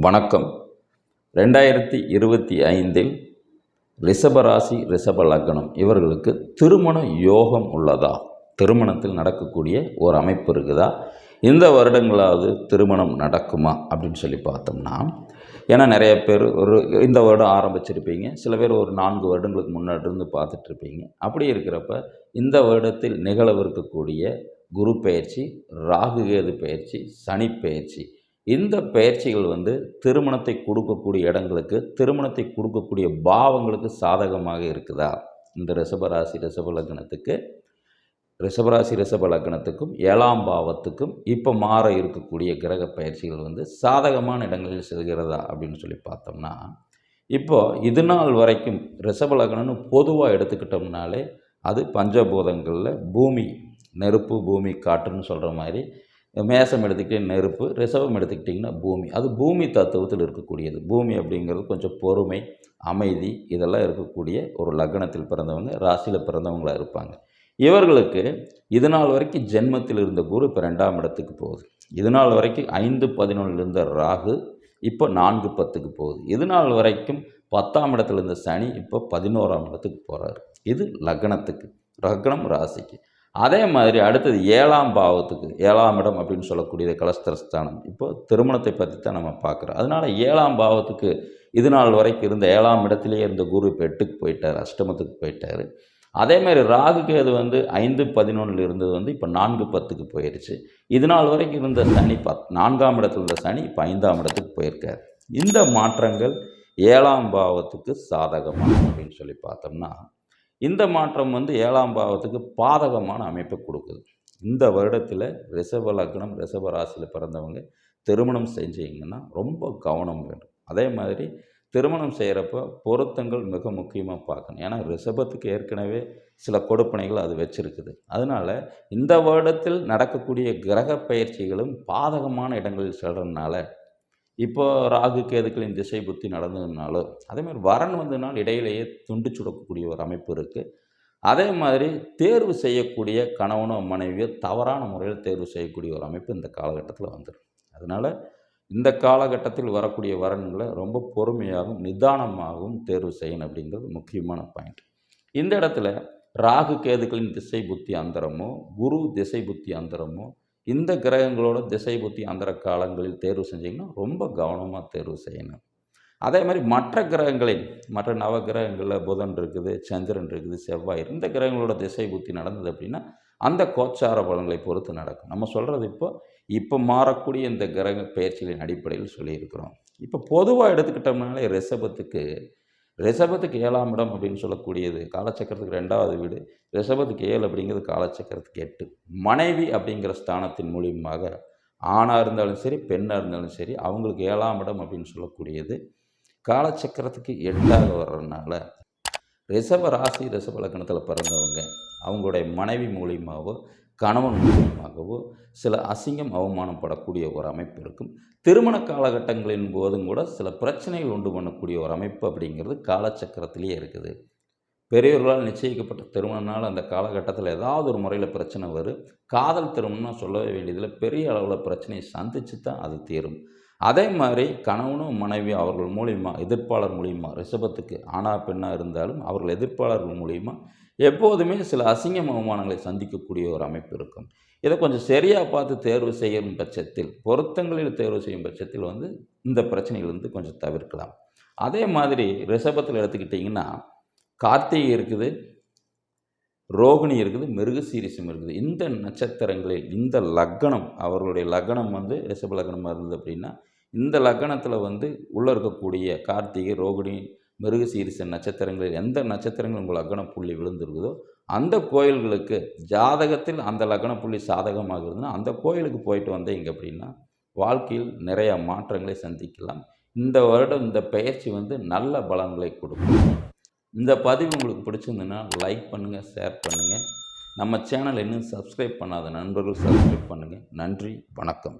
வணக்கம். ரெண்டாயிரத்தி இருபத்தி ஐந்தில் ரிஷபராசி ரிஷப லக்னம். இவர்களுக்கு திருமண யோகம் உள்ளதா? திருமணத்தில் நடக்கக்கூடிய ஒரு அமைப்பு இருக்குதா? இந்த வருடங்களாவது திருமணம் நடக்குமா? அப்படின்னு சொல்லி பார்த்தோம்னா ஏன்னா நிறைய பேர் ஒரு இந்த வருடம் ஆரம்பிச்சிருப்பீங்க. சில பேர் ஒரு நான்கு வருடங்களுக்கு முன்னாடி இருந்து பார்த்துட்ருப்பீங்க. அப்படி இருக்கிறப்ப இந்த வருடத்தில் நிகழவிருக்கக்கூடிய குரு பயிற்சி ராகு கேது பயிற்சி சனி பயிற்சி இந்த பயிற்சிகள் வந்து திருமணத்தை கொடுக்கக்கூடிய இடங்களுக்கு திருமணத்தை கொடுக்கக்கூடிய பாவங்களுக்கு சாதகமாக இருக்குதா? இந்த ரிஷபராசி ரிஷப லக்னத்துக்கு ரிஷபராசி ரிஷப லக்னத்துக்கும் ஏழாம் பாவத்துக்கும் இப்போ மாற இருக்கக்கூடிய கிரக பயிற்சிகள் வந்து சாதகமான இடங்களில் செல்கிறதா அப்படின்னு சொல்லி பார்த்தோம்னா இப்போ இது நாள் வரைக்கும் ரிஷப லக்னம்னு பொதுவாக எடுத்துக்கிட்டோம்னாலே அது பஞ்சபூதங்களில் பூமி நெருப்பு பூமி காற்றுன்னு சொல்கிற மாதிரி மேசம் எடுத்துக்கிட்டே நெருப்பு ரிசவம் எடுத்துக்கிட்டிங்கன்னா பூமி. அது பூமி தத்துவத்தில் இருக்கக்கூடியது. பூமி அப்படிங்கிறது கொஞ்சம் பொறுமை அமைதி இதெல்லாம் இருக்கக்கூடிய ஒரு லக்னத்தில் பிறந்தவங்க ராசியில் பிறந்தவங்களாக இருப்பாங்க. இவர்களுக்கு இது நாள் வரைக்கும் ஜென்மத்தில் இருந்த குரு இப்போ ரெண்டாம் இடத்துக்கு போகுது. இது நாள் வரைக்கும் ஐந்து பதினொன்றில் இருந்த ராகு இப்போ நான்கு பத்துக்கு போகுது. இது நாள் வரைக்கும் பத்தாம் இடத்துல இருந்த சனி இப்போ பதினோராம் இடத்துக்கு போகிறாரு இது லக்னத்துக்கு லக்னம் ராசிக்கு. அதே மாதிரி அடுத்தது ஏழாம் பாவத்துக்கு ஏழாம் இடம் அப்படின்னு சொல்லக்கூடியது கலஸ்தரஸ்தானம். இப்போ திருமணத்தை பற்றி தான் நம்ம பார்க்குறோம். அதனால் ஏழாம் பாவத்துக்கு இது நாள் வரைக்கும் இருந்த ஏழாம் இடத்துலேயே இருந்த குரு இப்போ எட்டுக்கு போயிட்டார் அஷ்டமத்துக்கு போயிட்டார். அதே மாதிரி ராகு கேது வந்து ஐந்து பதினொன்றில் இருந்தது வந்து இப்போ நான்கு பத்துக்கு போயிடுச்சு இது நாள் வரைக்கும் இருந்த சனி பத் நான்காம் இடத்துல இருந்த சனி இப்போ ஐந்தாம் இடத்துக்கு போயிருக்கார். இந்த மாற்றங்கள் ஏழாம் பாவத்துக்கு சாதகமாக அப்படின்னு சொல்லி பார்த்தோம்னா இந்த மாற்றம் வந்து ஏழாம் பாவத்துக்கு பாதகமான அமைப்பை கொடுக்குது. இந்த வருடத்தில் ரிஷப லக்னம் ரிஷப ராசியில் பிறந்தவங்க திருமணம் செஞ்சீங்கன்னா ரொம்ப கவனம் வேண்டும் அதே மாதிரி திருமணம் செய்கிறப்ப பொருத்தங்கள் மிக முக்கியமாக பார்க்கணும். ஏன்னா ரிஷபத்துக்கு ஏற்கனவே சில கொடுப்பனைகள் அது வச்சுருக்குது. அதனால் இந்த வருடத்தில் நடக்கக்கூடிய கிரக பயிற்சிகளும் பாதகமான இடங்களில் செல்றதுனால இப்போ ராகு கேதுக்களின் திசை புத்தி நடந்ததுனாலோ அதேமாதிரி வரன் வந்ததுனால் இடையிலேயே துண்டு சுடக்கூடிய ஒரு அமைப்பு இருக்குது அதே மாதிரி தேர்வு செய்யக்கூடிய கணவனோ மனைவியோ தவறான முறையில் தேர்வு செய்யக்கூடிய ஒரு அமைப்பு இந்த காலகட்டத்தில் வந்துடும் அதனால் இந்த காலகட்டத்தில் வரக்கூடிய வரன்களை ரொம்ப பொறுமையாகவும் நிதானமாகவும் தேர்வு செய்யணும் அப்படிங்கிறது முக்கியமான பாயிண்ட். இந்த இடத்துல ராகு கேதுக்களின் திசை புத்தி அந்தரமோ குரு திசை புத்தி அந்தரமோ இந்த கிரகங்களோட திசை புத்தி அந்தர காலங்களில் தேர்வு செஞ்சிங்கன்னா ரொம்ப கவனமாக தேர்வு செய்யணும். அதே மாதிரி மற்ற கிரகங்களில் மற்ற நவ கிரகங்களில் புதன் இருக்குது சந்திரன் இருக்குது செவ்வாய் இந்த கிரகங்களோட திசை புத்தி நடந்தது அப்படின்னா அந்த கோச்சார பலன்களை பொறுத்து நடக்கும். நம்ம சொல்கிறது இப்போ இப்போ மாறக்கூடிய இந்த கிரக பயிற்சிகளின் அடிப்படையில் சொல்லியிருக்கிறோம். இப்போ பொதுவாக எடுத்துக்கிட்டோம்னாலே ரிஷபத்துக்கு ரிஷபத்துக்கு ஏழாம் இடம் அப்படின்னு சொல்லக்கூடியது காலச்சக்கரத்துக்கு ரெண்டாவது வீடு. ரிஷபத்துக்கு ஏழு அப்படிங்கிறது காலச்சக்கரத்துக்கு எட்டு. மனைவி அப்படிங்கிற ஸ்தானத்தின் மூலியமாக ஆணாக இருந்தாலும் சரி பெண்ணாக இருந்தாலும் சரி அவங்களுக்கு ஏழாம் இடம் அப்படின்னு சொல்லக்கூடியது காலச்சக்கரத்துக்கு எட்டாக வர்றதுனால ரிஷப ராசி ரிஷப லக்கணத்தில் பிறந்தவங்க அவங்களுடைய மனைவி மூலியமாகவோ கணவன் மூலியமாகவோ சில அசிங்கம் அவமானம் படக்கூடிய ஒரு அமைப்பு இருக்கும். திருமண காலகட்டங்களின் போதும் கூட சில பிரச்சனைகள் உண்டு பண்ணக்கூடிய ஒரு அமைப்பு அப்படிங்கிறது காலச்சக்கரத்திலேயே இருக்குது. பெரியவர்களால் நிச்சயிக்கப்பட்ட திருமணனால் அந்த காலகட்டத்தில் ஏதாவது ஒரு முறையில் பிரச்சனை வரும். காதல் திருமணம் சொல்லவே வேண்டியதில் பெரிய அளவில் பிரச்சனையை சந்தித்து தான் அது தீரும். அதே மாதிரி கணவனும் மனைவி அவர்கள் மூலிமா எதிர்ப்பாளர் மூலிமா ரிஷபத்துக்கு ஆணா பெண்ணாக இருந்தாலும் அவர்கள் எதிர்ப்பாளர்கள் மூலிமா எப்போதுமே சில அசிங்க அவமானங்களை சந்திக்கக்கூடிய ஒரு அமைப்பு இருக்கும். இதை கொஞ்சம் சரியாக பார்த்து தேர்வு செய்யும் பட்சத்தில் பொருத்தங்களில் தேர்வு செய்யும் பட்சத்தில் வந்து இந்த பிரச்சனைகள் வந்து கொஞ்சம் தவிர்க்கலாம். அதே மாதிரி ரிஷபத்தில் எடுத்துக்கிட்டிங்கன்னா கார்த்திகை இருக்குது ரோகிணி இருக்குது மிருகசீரிசம் இருக்குது. இந்த நட்சத்திரங்களில் இந்த லக்னம் அவர்களுடைய லக்னம் வந்து ரிஷப லக்னமாக இருந்தது அப்படின்னா இந்த லக்னத்தில் வந்து உள்ளே இருக்கக்கூடிய கார்த்திகை ரோகிணி மிருகசீரிச நட்சத்திரங்களில் எந்த நட்சத்திரங்கள் உங்கள் லக்ன புள்ளி விழுந்திருக்குதோ அந்த கோயில்களுக்கு ஜாதகத்தில் அந்த லக்ன புள்ளி சாதகமாக இருந்ததுன்னா அந்த கோயிலுக்கு போயிட்டு வந்தீங்க அப்படின்னா வாழ்க்கையில் நிறைய மாற்றங்களை சந்திக்கலாம். இந்த வருடம் இந்த பயிற்சி வந்து நல்ல பலன்களை கொடுக்கும். இந்த பதிவு உங்களுக்கு பிடிச்சிருந்துன்னா லைக் பண்ணுங்கள் ஷேர் பண்ணுங்கள் நம்ம சேனல் இன்னும் சப்ஸ்கிரைப் பண்ணாத நண்பர்கள் சப்ஸ்கிரைப் பண்ணுங்கள் நன்றி வணக்கம்.